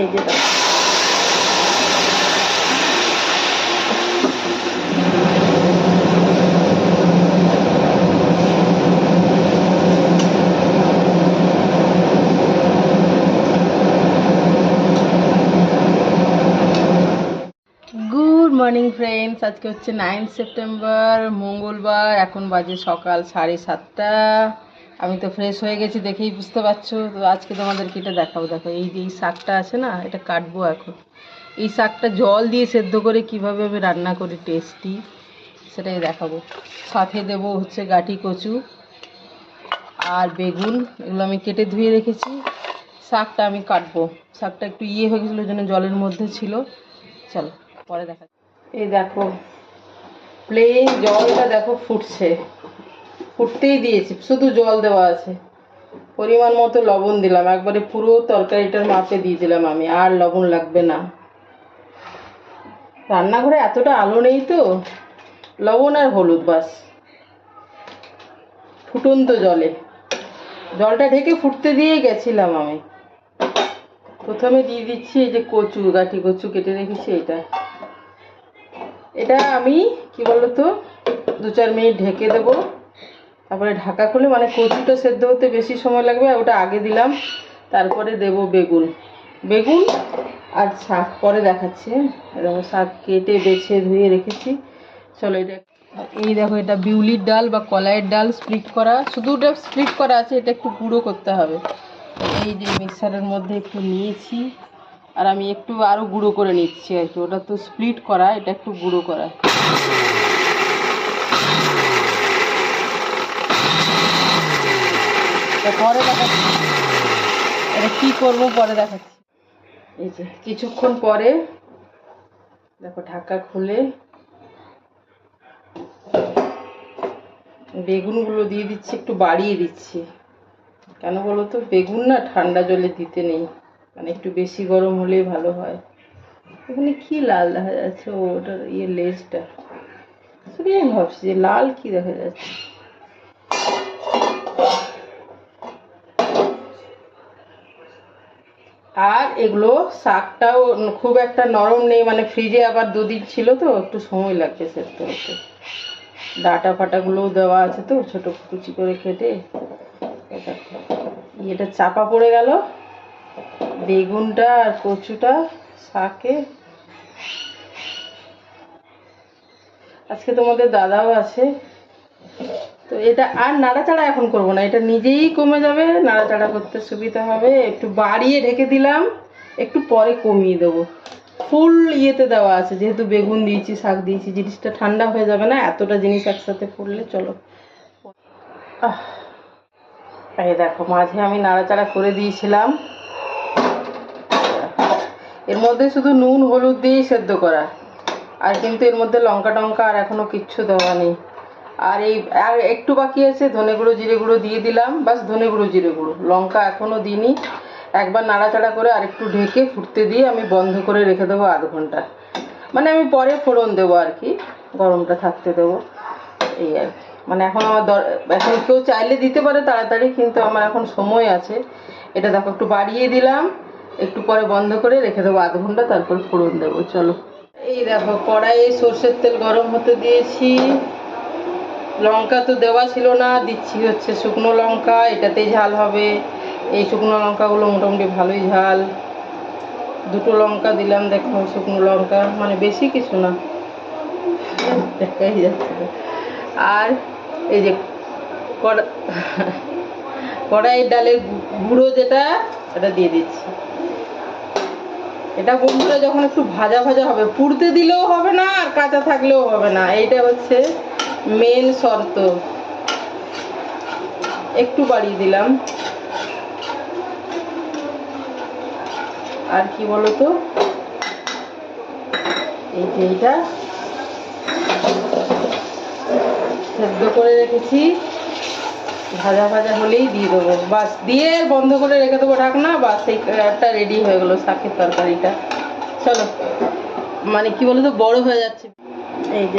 এই যে morning friends আজকে হচ্ছে নাইন সেপ্টেম্বর মঙ্গলবার। এখন বাজে সকাল সাড়ে সাতটা। আমি তো ফ্রেশ হয়ে গেছি দেখেই বুঝতে পারছ। তো আজকে তোমাদেরকে এটা দেখাবো। দেখো, এই যে এই শাকটা আছে না, এটা কাটবো এখন। এই শাকটা জল দিয়ে সেদ্ধ করে কীভাবে আমি রান্না করি টেস্টি সেটাই দেখাবো। সাথে দেব হচ্ছে গাটি কচু আর বেগুন, এগুলো আমি কেটে ধুয়ে রেখেছি। শাকটা আমি কাটবো। শাকটা একটু ইয়ে হয়ে গেছিল জন্য জলের মধ্যে ছিল। চলো, পরে দেখা এই দেখো প্লেন জলটা দেখো ফুটছে। ফুটতেই দিয়েছি, শুধু জল দেওয়া আছে। পরিমাণ মতো লবণ দিলাম, একবারে পুরো তরকারিটার মাপে দিয়ে দিলাম আমি, আর লবণ লাগবে না। রান্নাঘরে এতটা আলো নেই তো, লবণ আর হলুদ বাস। ফুটন্ত জলে। জলটা ঢেকে ফুটতে দিয়ে গেছিলাম আমি। প্রথমে দিয়ে দিচ্ছি এই যে কচু, গাঠি কচু কেটে রেখেছি এটা। এটা আমি, কি বলতো, দু চার মিনিট ঢেকে দেবো। তারপরে ঢাকা খুলে মানে কচুটা সেদ্ধ হতে বেশি সময় লাগবে ওটা আগে দিলাম। তারপরে দেব বেগুন। বেগুন আর শাক, পরে দেখাচ্ছি হ্যাঁ? এরকম শাক কেটে, বেছে, ধুয়ে রেখেছি। চলো এটা এই দেখো, এটা বিউলির ডাল বা কলাইয়ের ডাল স্প্লিট করা। শুধু ওটা স্প্লিট করা আছে, এটা একটু গুঁড়ো করতে হবে। এই যে মিক্সারের মধ্যে একটু নিয়েছি, আর আমি একটু আরও গুঁড়ো করে নিচ্ছি আর কি। ওটা তো স্প্লিট করা, এটা একটু গুঁড়ো করা। পরে দেখাচ্ছি। এটা কী করব পরে দেখাচ্ছি। এই যে, কিছুক্ষণ পরে, দেখো ঢাকা খুলে বেগুনগুলো দিয়ে দিচ্ছি, একটু বাড়িয়ে দিচ্ছি। কেন বলো তো? বেগুন না ঠান্ডা জলে দিতে নেই। মানে একটু বেশি গরম হলেই ভালো হয়। এখানে কি লাল দেখা যাচ্ছে? ওটার ইয়ে লেজটা। শুধু আমি ভাবছি যে লাল কি দেখা যাচ্ছে? আর এগুলো শাকটাও খুব একটা নরম নেই মানে ফ্রিজে আবার দুদিন ছিল তো, একটু সময় লাগবে সেদ্ধ হতে। ডাটা ফাটাগুলোও দেওয়া আছে তো, ছোট কুচি করে কেটে। এটা চাপা পড়ে গেল। বেগুনটা আর কচুটা শাকে। আজকে তোমাদের দাদাও আছে। এটা আর নাড়াচাড়া এখন করব না। এটা নিজেই কমে যাবে, নাড়াচাড়া করতে সুবিধা হবে। একটু বাড়িয়ে ঢেকে দিলাম, একটু পরে কমিয়ে দেবো। ফুল ইয়েতে দেওয়া আছে, যেহেতু বেগুন দিয়েছি, শাক দিয়েছি, জিনিসটা ঠান্ডা হয়ে যাবে না, এতটা জিনিস একসাথে ফুললে চলো। এই দেখো, মাঝে আমি নাড়াচাড়া করে দিয়েছিলাম। এর মধ্যে শুধু নুন, হলুদ দিয়েই সেদ্ধ করা। আর কিন্তু এর মধ্যে লঙ্কা টঙ্কা আর এখনও কিচ্ছু দেওয়া নেই। আর এই, আর একটু বাকি আছে, ধনে গুঁড়ো, জিরে গুঁড়ো দিয়ে দিলাম। বাস ধনে গুঁড়ো, জিরে গুঁড়ো। লঙ্কা এখনও দিইনি। একবার নাড়াচাড়া করে আর একটু ঢেকে ফুটতে দিয়ে আমি বন্ধ করে রেখে দেবো আধ ঘণ্টা। মানে আমি পরে ফোড়ন দেবো আর কি, গরমটা থাকতে দেবো। এই আর কি। মানে এখন আমার দর, এখন কেউ চাইলে দিতে পারে তাড়াতাড়ি, কিন্তু আমার এখন সময় আছে। এটা দেখো, একটু বাড়িয়ে দিলাম। একটু পরে বন্ধ করে রেখে দেবো আধ ঘণ্টা, তারপর ফোড়ন দেবো। চলো। এই দেখো, কড়াইয়ে সর্ষের তেল গরম হতে দিয়েছি। লঙ্কা তো দেওয়া ছিল না, দিচ্ছি হচ্ছে শুকনো লঙ্কা, এটাতেই ঝাল হবে। এই শুকনো লঙ্কাগুলো মোটামুটি ভালোই ঝাল। দুটো লঙ্কা দিলাম, দেখো শুকনো লঙ্কা মানে বেশি কিছু না। যাচ্ছে। আর এই যে কড়া, কড়াইয়ের ডালের গুঁড়ো যেটা, সেটা দিয়ে দিচ্ছি। এটা বন্ধুরা যখন একটু ভাজা ভাজা হবে, পুড়তে দিলেও হবে না, আর কাঁচা থাকলেও হবে না। এইটা হচ্ছে মেন শর্ত। একটু বাড়িয়ে দিলাম। আর কি বলতো? এই যে এইটা। সেদ্ধ করে রেখেছি। ভাজা ভাজা হলেই দিয়ে দেবো। বাস, দিয়ে বন্ধ করে রেখে দেবো ঢাকনা। বাস, এই একটা রেডি হয়ে গেলো শাকের তরকারিটা। চলো মানে কি বলতো, বড় হয়ে যাচ্ছে। এই যে।